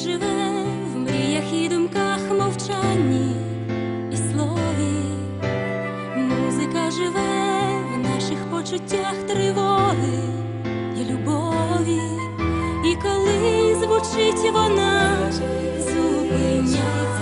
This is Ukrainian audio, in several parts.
живе в мріях і думках мовчанні і слові. Музика живе в наших почуттях тривоги і любові. І коли звучить вона, зупиняється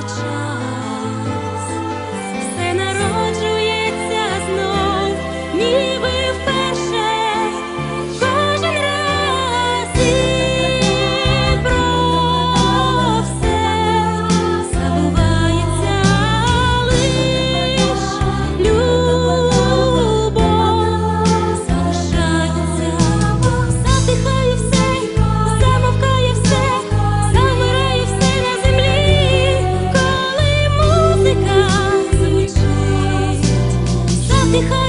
Дихай